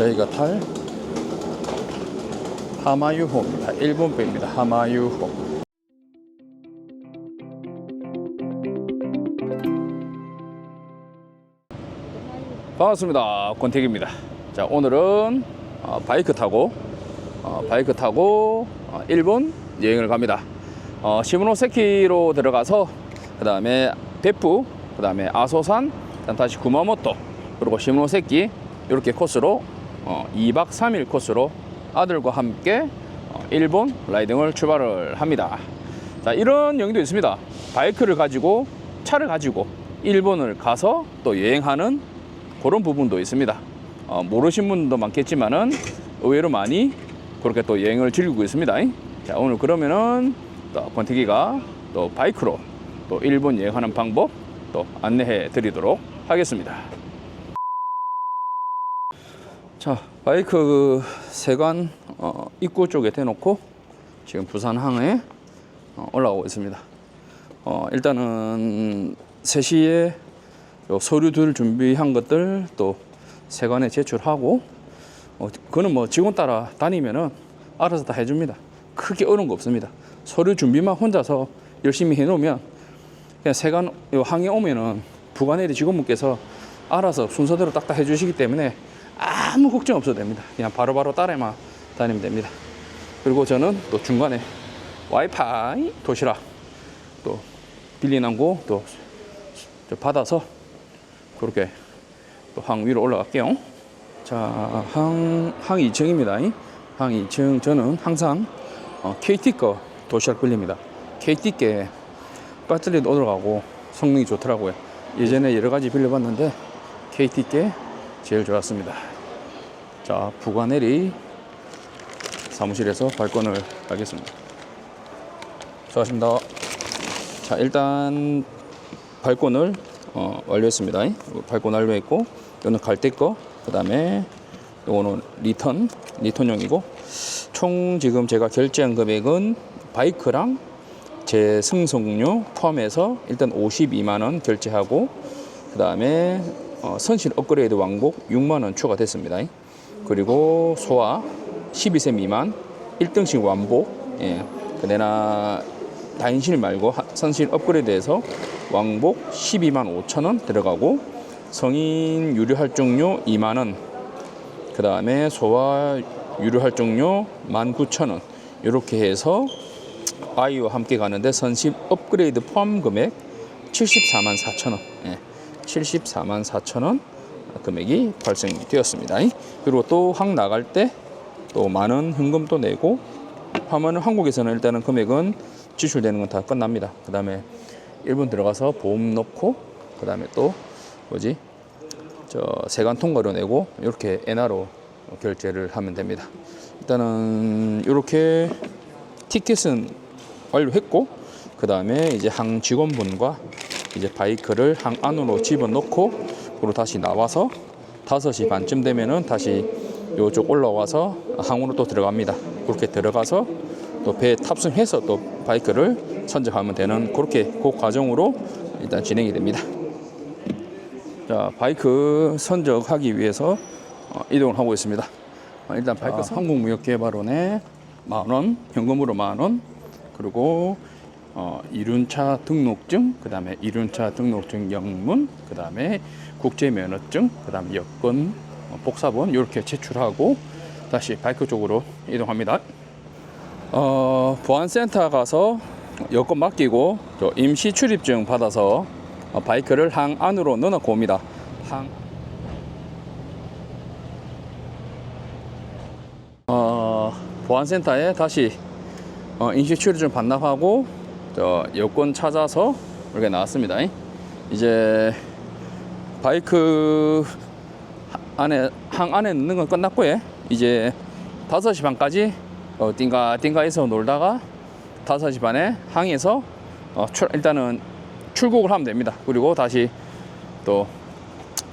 저희가 탈 하마유호입니다. 일본 배입니다. 하마유호. 반갑습니다. 권택입니다. 자, 오늘은 어, 바이크 타고 어, 바이크 타고 어, 일본 여행을 갑니다. 어, 시모노세키로 들어가서 그 다음에 베프, 그 다음에 아소산, 다시 구마모토, 그리고 시모노세키 이렇게 코스로 어, 2박 3일 코스로 아들과 함께 어, 일본 라이딩을 출발을 합니다. 자, 이런 여행도 있습니다. 바이크를 가지고 차를 가지고 일본을 가서 또 여행하는 그런 부분도 있습니다. 어, 모르신 분도 많겠지만은 의외로 많이 그렇게 또 여행을 즐기고 있습니다. 자, 오늘 그러면은 또 권태기가 또 바이크로 또 일본 여행하는 방법 또 안내해 드리도록 하겠습니다. 자, 바이크 세관 어, 입구 쪽에 대놓고 지금 부산항에 어, 올라오고 있습니다. 어, 일단은 3시에 요 서류들 준비한 것들 또 세관에 제출하고 어, 그거는 뭐 직원 따라 다니면은 알아서 다 해줍니다. 크게 어려운 거 없습니다. 서류 준비만 혼자서 열심히 해놓으면 그냥 세관 요 항에 오면은 부관회리 직원분께서 알아서 순서대로 딱딱 해주시기 때문에 아무 걱정 없어도 됩니다. 그냥 바로바로 따라만 다니면 됩니다. 그리고 저는 또 중간에 와이파이 도시락 또 빌리는 거또 받아서 그렇게 또 항 위로 올라갈게요. 자, 항, 항 2층입니다. 항 2층 저는 항상 어, KT 거 도시락 빌립니다. KT 게 배터리도 오들어가고 성능이 좋더라고요. 예전에 여러 가지 빌려봤는데 KT 게 제일 좋았습니다. 자, 부관내리 사무실에서 발권을 하겠습니다. 수고하십니다. 자, 일단 발권을 어, 완료했습니다. 발권 완료했고, 이거는 갈대 거, 그 다음에 이거는 리턴, 리턴용이고, 총 지금 제가 결제한 금액은 바이크랑 제 승송료 포함해서 일단 52만 원 결제하고, 그 다음에 어, 선실 업그레이드 왕복 6만 원 추가됐습니다. 그리고 소화 12세 미만 1등씩 완복, 예, 그 내나 다인실 말고 하- 선실 업그레이드해서 왕복 12만 5천 원 들어가고 성인 유료 할증료 2만 원, 그 다음에 소화 유료 할증료 19,000원. 이렇게 해서 아이와 함께 가는데 선실 업그레이드 포함 금액 74만 4천 원, 예, 74만 4천 원 금액이 발생이 되었습니다. 그리고 또 항 나갈 때 또 많은 현금도 내고 하면은 한국에서는 일단은 금액은 지출되는 건 다 끝납니다. 그 다음에 일본 들어가서 보험 넣고 그 다음에 또 뭐지 저 세관 통과료 내고 이렇게 엔화로 결제를 하면 됩니다. 일단은 이렇게 티켓은 완료했고 그 다음에 이제 항 직원분과 이제 바이크를 항 안으로 집어넣고 그리고 다시 나와서 5시 반쯤 되면은 다시 요쪽 올라와서 항으로 또 들어갑니다. 그렇게 들어가서 또 배에 탑승해서 또 바이크를 선적하면 되는 그렇게 그 과정으로 일단 진행이 됩니다. 자, 바이크 선적하기 위해서 어, 이동을 하고 있습니다. 어, 일단 바이크 한국무역개발원에 만 원, 현금으로 만 원, 그리고 어, 이륜차 등록증, 그 다음에 이륜차 등록증 영문, 그 다음에 국제면허증, 그 다음에 여권, 어, 복사본 이렇게 제출하고 다시 바이크 쪽으로 이동합니다. 어, 보안센터 가서 여권 맡기고 저 임시 출입증 받아서 어, 바이크를 항 안으로 넣어놓고 옵니다. 항 어, 보안센터에 다시 어, 임시 출입증 반납하고 저 여권 찾아서 이렇게 나왔습니다. 이제 바이크 안에 항 안에 넣는 건 끝났고 요 이제 5시 반까지 어, 띵가 띵가에서 놀다가 5시 반에 항에서 어, 출, 일단은 출국을 하면 됩니다. 그리고 다시 또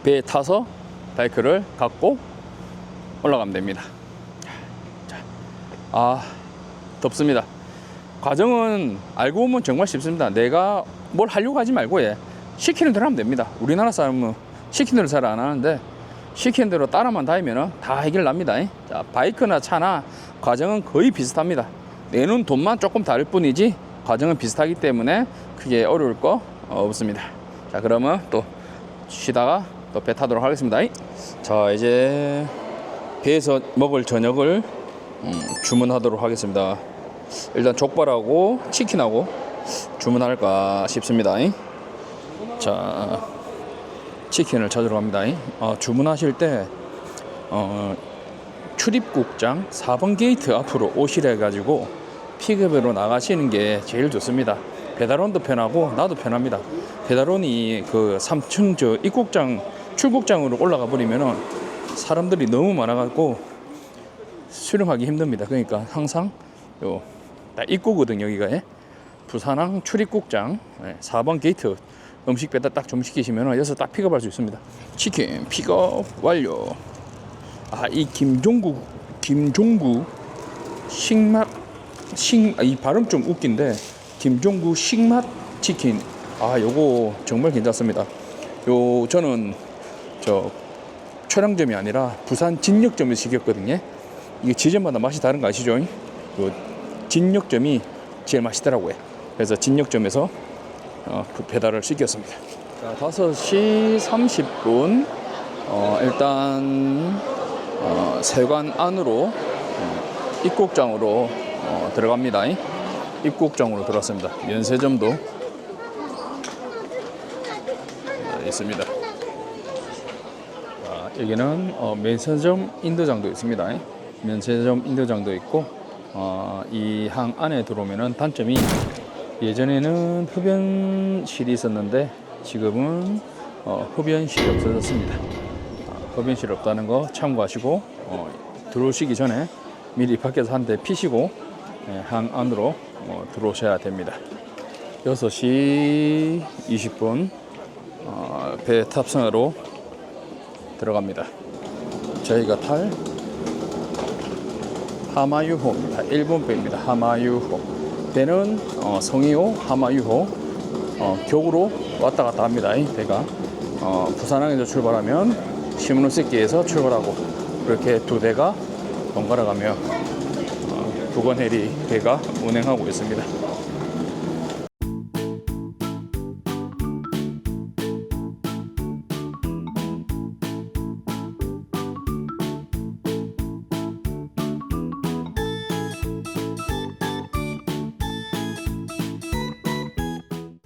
배에 타서 바이크를 갖고 올라가면 됩니다. 자, 아 덥습니다. 과정은 알고 보면 정말 쉽습니다. 내가 뭘 하려고 하지 말고 예. 시키는 대로 하면 됩니다. 우리나라 사람은 시키는 대로 잘 안 하는데 시킨 대로 따라만 다니면 다 해결납니다. 자, 바이크나 차나 과정은 거의 비슷합니다. 내는 돈만 조금 다를 뿐이지 과정은 비슷하기 때문에 크게 어려울 거 없습니다. 자, 그러면 또 쉬다가 또 배 타도록 하겠습니다. 자, 이제 배에서 먹을 저녁을 음, 주문하도록 하겠습니다. 일단 족발하고 치킨하고 주문할까 싶습니다. 자, 치킨을 찾으러 갑니다. 어, 주문하실 때 어, 출입국장 4번 게이트 앞으로 오시래 가지고 픽업으로 나가시는 게 제일 좋습니다. 배달원도 편하고 나도 편합니다. 배달원이 그 3층 저 입국장 출국장으로 올라가 버리면은 사람들이 너무 많아갖고 수령하기 힘듭니다. 그러니까 항상 요 딱 입구거든 여기가 예? 부산항 출입국장 예, 4번 게이트 음식 배달 딱좀 시키시면 여기서 딱 픽업할 수 있습니다. 치킨 픽업 완료. 아 이 김종국 김종구 식맛 식이 발음 좀 웃긴데 김종구 식맛 치킨 아 요거 정말 괜찮습니다. 요 저는 저 촬영점이 아니라 부산 진역점에서 시켰거든요. 이게 지점마다 맛이 다른 거 아시죠? 그 진역점이 제일 맛있더라고요. 그래서 진역점에서 어, 그 배달을 시켰습니다. 자, 5시 30분 어, 일단 어, 세관 안으로 어, 입국장으로 어, 들어갑니다. 입국장으로 들어왔습니다. 면세점도 어, 있습니다. 자, 여기는 어, 면세점 인도장도 있습니다. 면세점 인도장도 있고 어, 이 항 안에 들어오면은 단점이 예전에는 흡연실이 있었는데 지금은 어, 흡연실이 없어졌습니다. 어, 흡연실 없다는 거 참고하시고 어, 들어오시기 전에 미리 밖에서 한 대 피시고 예, 항 안으로 어, 들어오셔야 됩니다. 6시 20분 어, 배 탑승하러 들어갑니다. 저희가 탈 하마유호입니다. 일본 배입니다. 하마유호. 배는 어, 성이호, 하마유호 어, 격으로 왔다 갔다 합니다. 이 배가 어, 부산항에서 출발하면 시모노세키에서 출발하고 그렇게 두 대가 번갈아가며 어, 부건해리 배가 운행하고 있습니다.